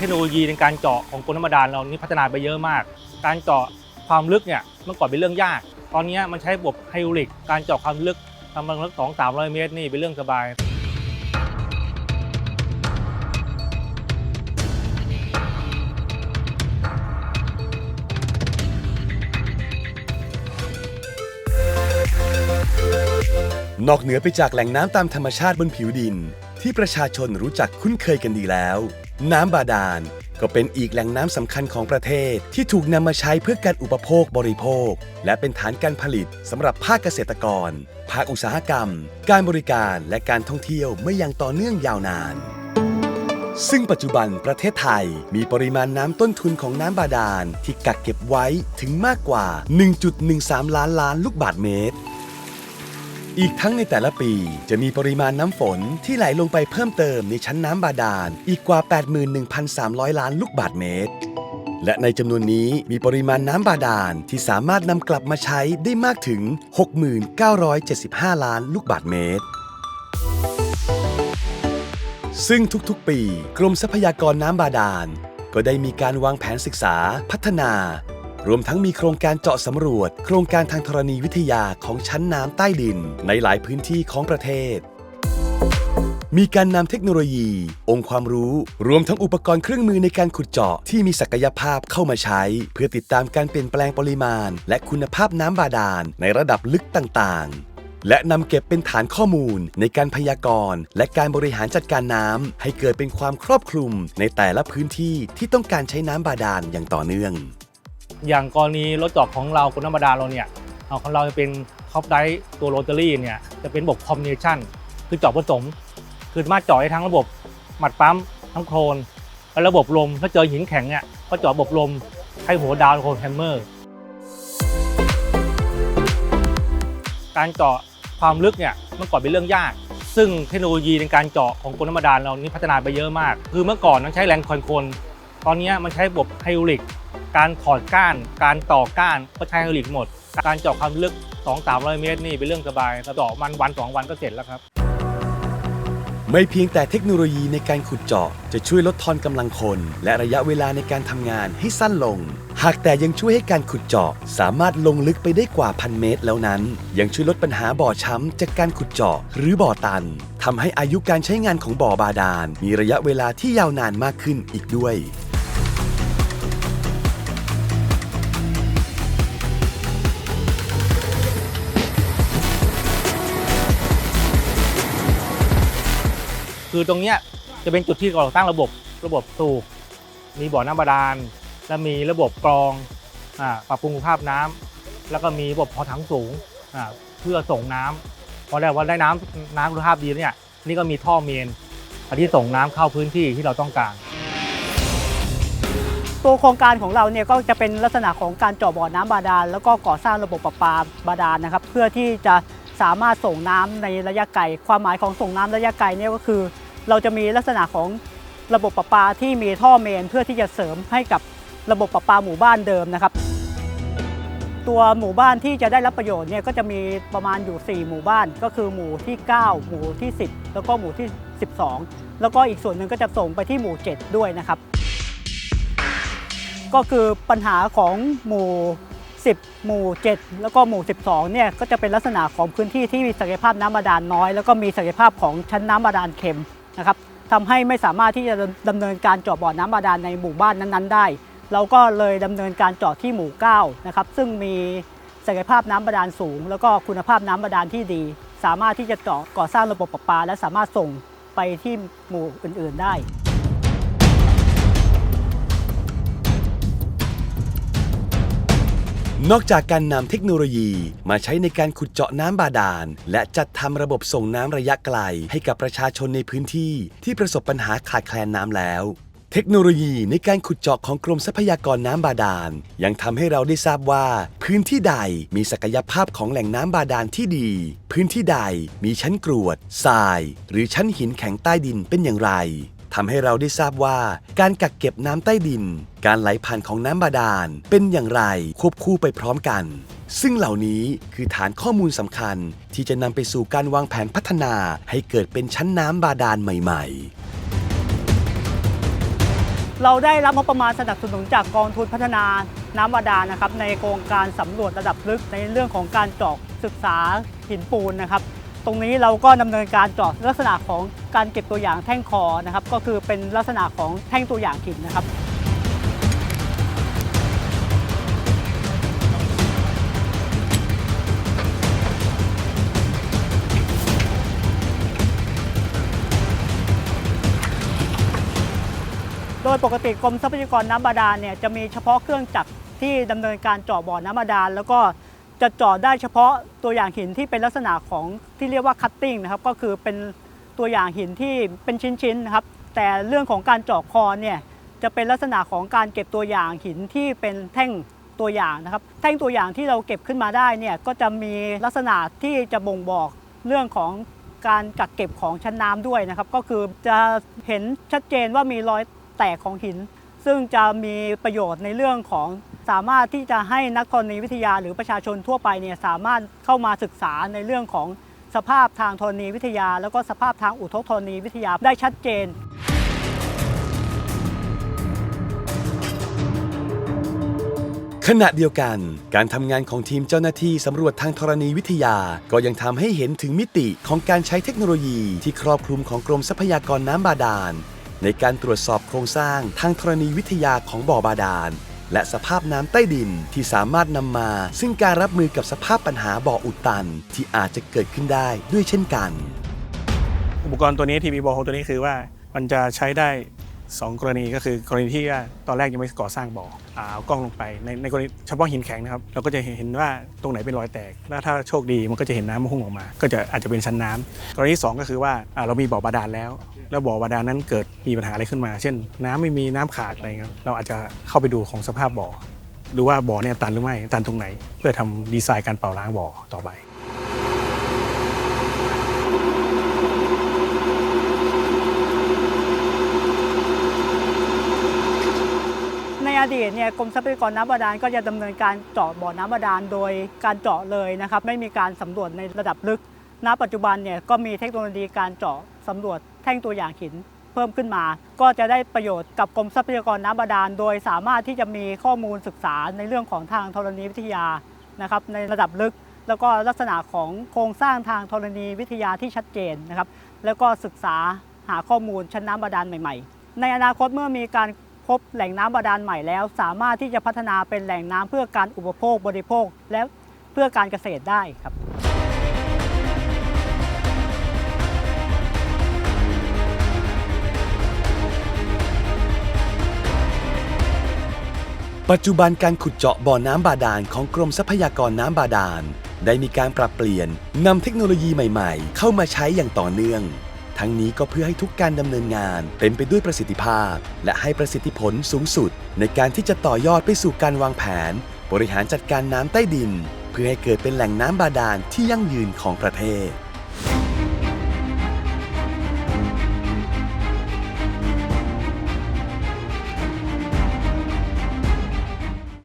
เทคโนโลยีในการเจาะของกรมน้ำบาดาเรานี่พัฒนาไปเยอะมาก การเจาะความลึกเนี่ยเมื่อก่อนเป็นเรื่องยาก ตอนนี้มันใช้ระบบไฮดรอลิก การเจาะความลึกทำความลึกสองสามร้อยเมตรนี่เป็นเรื่องสบายนอกเหนือไปจากแหล่งน้ำตามธรรมชาติบนผิวดิน ที่ประชาชนรู้จักคุ้นเคยกันดีแล้ว น้ำบาดาลก็เป็นอีกแหล่งน้ำสำคัญของประเทศ ที่ถูกนำมาใช้เพื่อการอุปโภคบริโภค และเป็นฐานการผลิตสำหรับภาคเกษตรกร ภาคอุตสาหกรรม การบริการและการท่องเที่ยวไม่อย่างต่อเนื่องยาวนาน ซึ่งปัจจุบันประเทศไทยมีปริมาณน้ำต้นทุนของน้ำบาดาลที่กักเก็บไว้ถึงมากกว่า 1.13 ล้านล้านลูกบาศก์เมตร อีกทั้งในแต่ละปีจะมีปริมาณน้ำฝนที่ไหลลงไปเพิ่มเติมในชั้นน้ำบาดาลอีกกว่า 81,300 ล้านลูกบาศก์เมตร และในจำนวนนี้มีปริมาณน้ำบาดาลที่สามารถนำกลับมาใช้ได้มากถึง 6,975 ล้านลูกบาศก์เมตร ซึ่งทุกๆ ปี กรมทรัพยากรน้ำบาดาลก็ได้มีการวางแผนศึกษา พัฒนา รวมทั้งมีโครงการเจาะสำรวจ โครงการทางธรณีวิทยาของชั้นน้ำใต้ดิน ในหลายพื้นที่ของประเทศ มีการนำเทคโนโลยี องค์ความรู้ รวมทั้งอุปกรณ์เครื่องมือในการขุดเจาะที่มีศักยภาพเข้ามาใช้ เพื่อติดตามการเปลี่ยนแปลงปริมาณ และคุณภาพน้ำบาดาลในระดับลึกต่างๆและนำเก็บเป็นฐานข้อมูลในการพยากรณ์ และการบริหารจัดการน้ำให้เกิดเป็นความครอบคลุมในแต่ละพื้นที่ที่ต้องการใช้น้ำบาดาลอย่างต่อเนื่อง อย่างกรณีรถเจาะของเรากรมน้ำบาดาเราเนี่ยเอาของเราจะเป็นคอปไดตัวโรตารี่เนี่ยจะเป็นระบบคอมบิเนชันคือเจาะผสม คือมาเจาะได้ทั้งระบบหมัดปั๊มทั้งโครนและระบบลมถ้าเจอหินแข็งเนี่ยก็เจาะระบบลมใช้หัวดาวน์โครนแฮมเมอร์ การเจาะความลึกเนี่ยเมื่อก่อนเป็นเรื่องยาก ซึ่งเทคโนโลยีในการเจาะของกรมน้ำบาดาเรานี่พัฒนาไปเยอะมาก คือเมื่อก่อนนั้นใช้แรงคอนโคนตอนนี้มันใช้ระบบไฮดรอลิก การถอดก้าน การต่อก้านก็ใช้ไฮดรอลิกหมด การเจาะความลึก 2-300 เมตรนี่เป็นเรื่องสบายเราเจาะมันวันสองวันก็เสร็จแล้วครับ ไม่เพียงแต่เทคโนโลยีในการขุดเจาะจะช่วยลดทอนกำลังคน และระยะเวลาในการทำงานให้สั้นลง หากแต่ยังช่วยให้การขุดเจาะสามารถลงลึกไปได้กว่าพันเมตรแล้วนั้น ยังช่วยลดปัญหาบ่อช้ำจากการขุดเจาะหรือบ่อตันทำให้อายุการใช้งานของบ่อบาดาลมีระยะเวลาที่ยาวนานมากขึ้นอีกด้วย คือตรงเนี้ยจะเป็นจุดที่เราตั้งระบบระบบสูบมีบ่อน้ำบาดาล และมีระบบกรองอปรับปรุงคุณภาพน้ำแล้วก็มีระบบพอถังสูงเพื่อส่งน้ำพอได้ว่าได้น้ำน้ำคุณภาพดีเนี่ยนี่ก็มีท่อเมนที่ส่งน้ำเข้าพื้นที่ที่เราต้องการตัวโครงการของเราเนี่ยก็จะเป็นลักษณะของการเจาะบ่อน้ำบาดาล แล้วก็ก่อสร้างระบบประปาบาดาลนะครับ เพื่อที่จะ สามารถส่งน้ำในระยะไกล ความหมายของส่งน้ำระยะไกลเนี่ยก็คือ เราจะมีลักษณะของระบบประปาที่มีท่อเมนเพื่อที่จะเสริมให้กับระบบประปาหมู่บ้านเดิมนะครับ ตัวหมู่บ้านที่จะได้รับประโยชน์เนี่ยก็จะมีประมาณอยู่ 4 หมู่บ้าน ก็คือหมู่ที่ 9 หมู่ที่ 10 แล้วก็หมู่ที่ 12 แล้วก็อีกส่วนหนึ่งก็จะส่งไปที่หมู่ 7 ด้วยนะครับ ก็คือปัญหาของหมู่ 10 หมู่ 7 แล้วก็หมู่ 12 เนี่ยก็จะเป็นลักษณะของพื้นที่ที่มีศักยภาพน้ำบาดาลน้อย แล้วก็มีศักยภาพของชั้นน้ำบาดาลเค็มนะครับทำให้ไม่สามารถที่จะดำเนินการเจาะบ่อน้ำบาดาลในหมู่บ้านนั้นๆ ได้ เราก็เลยดำเนินการเจาะที่หมู่9นะครับซึ่งมีศักยภาพน้ำบาดาลสูง แล้วก็คุณภาพน้ำบาดาลที่ดี สามารถที่จะเจาะก่อสร้างระบบประปา และสามารถส่งไปที่หมู่อื่น ๆ ได้ นอกจากการนำเทคโนโลยีมาใช้ในการขุดเจาะน้ำบาดาล และจัดทำระบบส่งน้ำระยะไกล ให้กับประชาชนในพื้นที่ที่ประสบปัญหาขาดแคลนน้ำแล้ว เทคโนโลยีในการขุดเจาะของกรมทรัพยากรน้ำบาดาล ยังทำให้เราได้ทราบว่า พื้นที่ใดมีศักยภาพของแหล่งน้ำบาดาลที่ดี พื้นที่ใดมีชั้นกรวดทราย หรือชั้นหินแข็งใต้ดินเป็นอย่างไร ทำให้เราได้ทราบว่าการกักเก็บน้ำใต้ดิน การไหลผ่านของน้ำบาดาล เป็นอย่างไรควบคู่ไปพร้อมกัน ซึ่งเหล่านี้คือฐานข้อมูลสำคัญ ที่จะนำไปสู่การวางแผนพัฒนาให้เกิดเป็นชั้นน้ำบาดาลใหม่ ๆเราได้รับงบประมาณสนับสนุนจากกองทุนพัฒนาน้ำบาดาลนะครับในโครงการสำรวจระดับลึกในเรื่องของการเจาะศึกษาหินปูนนะครับ ตรงนี้เราก็ดำเนินการเจาะลักษณะของการเก็บตัวอย่างแท่งคอนะครับ ก็คือเป็นลักษณะของแท่งตัวอย่างหินนะครับโดยปกติกรมทรัพยากรน้ำบาดาลเนี่ยจะมีเฉพาะเครื่องจักรที่ดำเนินการเจาะบ่อน้ำบาดาลแล้วก็ จะจาะได้เฉพาะตัวอย่างหินที่เป็นลักษณะของที่เรียกว่าคัตติ้งนะครับก็คือเป็นตัวอย่างหินที่เป็นชิ้นๆนะครับ แต่เรื่องของการเจาะคอเนี่ยจะเป็นลักษณะของการเก็บตัวอย่างหินที่เป็นแท่งตัวอย่างนะครับ แท่งตัวอย่างที่เราเก็บขึ้นมาได้เนี่ยก็จะมีลักษณะที่จะบ่งบอกเรื่องของการกักเก็บของชั้นน้ำด้วยนะครับ ก็คือจะเห็นชัดเจนว่ามีรอยแตกของหิน ซึ่งจะมีประโยชน์ในเรื่องของสามารถที่จะให้นักธรณีวิทยาหรือประชาชนทั่วไปเนี่ยสามารถเข้ามาศึกษาในเรื่องของสภาพทางธรณีวิทยา แล้วก็สภาพทางอุทกธรณีวิทยาได้ชัดเจน ขณะเดียวกัน การทำงานของทีมเจ้าหน้าที่สำรวจทางธรณีวิทยา ก็ยังทำให้เห็นถึงมิติของการใช้เทคโนโลยีที่ครอบคลุมของกรมทรัพยากรน้ำบาดาล ในการตรวจสอบโครงสร้างทางธรณีวิทยาของบ่อบาดาล และสภาพน้ำใต้ดินที่สามารถนำมา ซึ่งการรับมือกับสภาพปัญหาบ่ออุดตัน ที่อาจจะเกิดขึ้นได้ด้วยเช่นกัน อุปกรณ์ตัวนี้ทีวีบอลตัวนี้คือว่ามันจะใช้ได้ 2 กรณีก็คือกรณีที่ว่าตอนแรกยังไม่ก่อสร้างบ่อเอากล้องลงไปในในกรณีเฉพาะหินแข็งนะครับเราก็จะเห็นว่าตรงไหนเป็นรอยแตก แล้วถ้าโชคดีมันก็จะเห็นน้ำพุ่งออกมา ก็จะอาจจะเป็นชั้นน้ำกรณีที่สองก็คือว่าเรามีบ่อบาดาลแล้ว แล้วบ่อบาดาลนั้นเกิดมีปัญหาอะไรขึ้นมา เช่น น้ำไม่มีน้ำขาดอะไรเงี้ยเราอาจจะเข้าไปดูของสภาพบ่อดูว่าบ่อเนี่ยตันหรือไม่ตันตรงไหน เพื่อทำดีไซน์การเป่าล้างบ่อต่อไป อดีตเนี่ยกรมทรัพยากรน้ำบาดาลก็จะดำเนินการเจาะบ่อน้ำบาดาลโดยการเจาะเลยนะครับไม่มีการสำรวจในระดับลึก ณ ปัจจุบันเนี่ยก็มีเทคโนโลยีการเจาะสำรวจแท่งตัวอย่างหินเพิ่มขึ้นมา ก็จะได้ประโยชน์กับกรมทรัพยากรน้ำบาดาล โดยสามารถที่จะมีข้อมูลศึกษาในเรื่องของทางธรณีวิทยานะครับในระดับลึก แล้วก็ลักษณะของโครงสร้างทางธรณีวิทยาที่ชัดเจนนะครับแล้วก็ศึกษาหาข้อมูลชั้นน้ำบาดาลใหม่ ๆ ในอนาคตเมื่อมีการ พบแหล่งน้ำบาดาลใหม่แล้ว สามารถที่จะพัฒนาเป็นแหล่งน้ำเพื่อการอุปโภคบริโภค และเพื่อการเกษตรได้ครับปัจจุบันการขุดเจาะบ่อน้ำบาดาลของกรมทรัพยากรน้ำบาดาล ได้มีการปรับเปลี่ยนนำเทคโนโลยีใหม่ๆ เข้ามาใช้อย่างต่อเนื่อง ทั้งนี้ก็เพื่อให้ทุกการดำเนินงานเต็มไปด้วยประสิทธิภาพ และให้ประสิทธิผลสูงสุด ในการที่จะต่อยอดไปสู่การวางแผน บริหารจัดการน้ำใต้ดิน เพื่อให้เกิดเป็นแหล่งน้ำบาดาลที่ยั่งยืนของประเทศ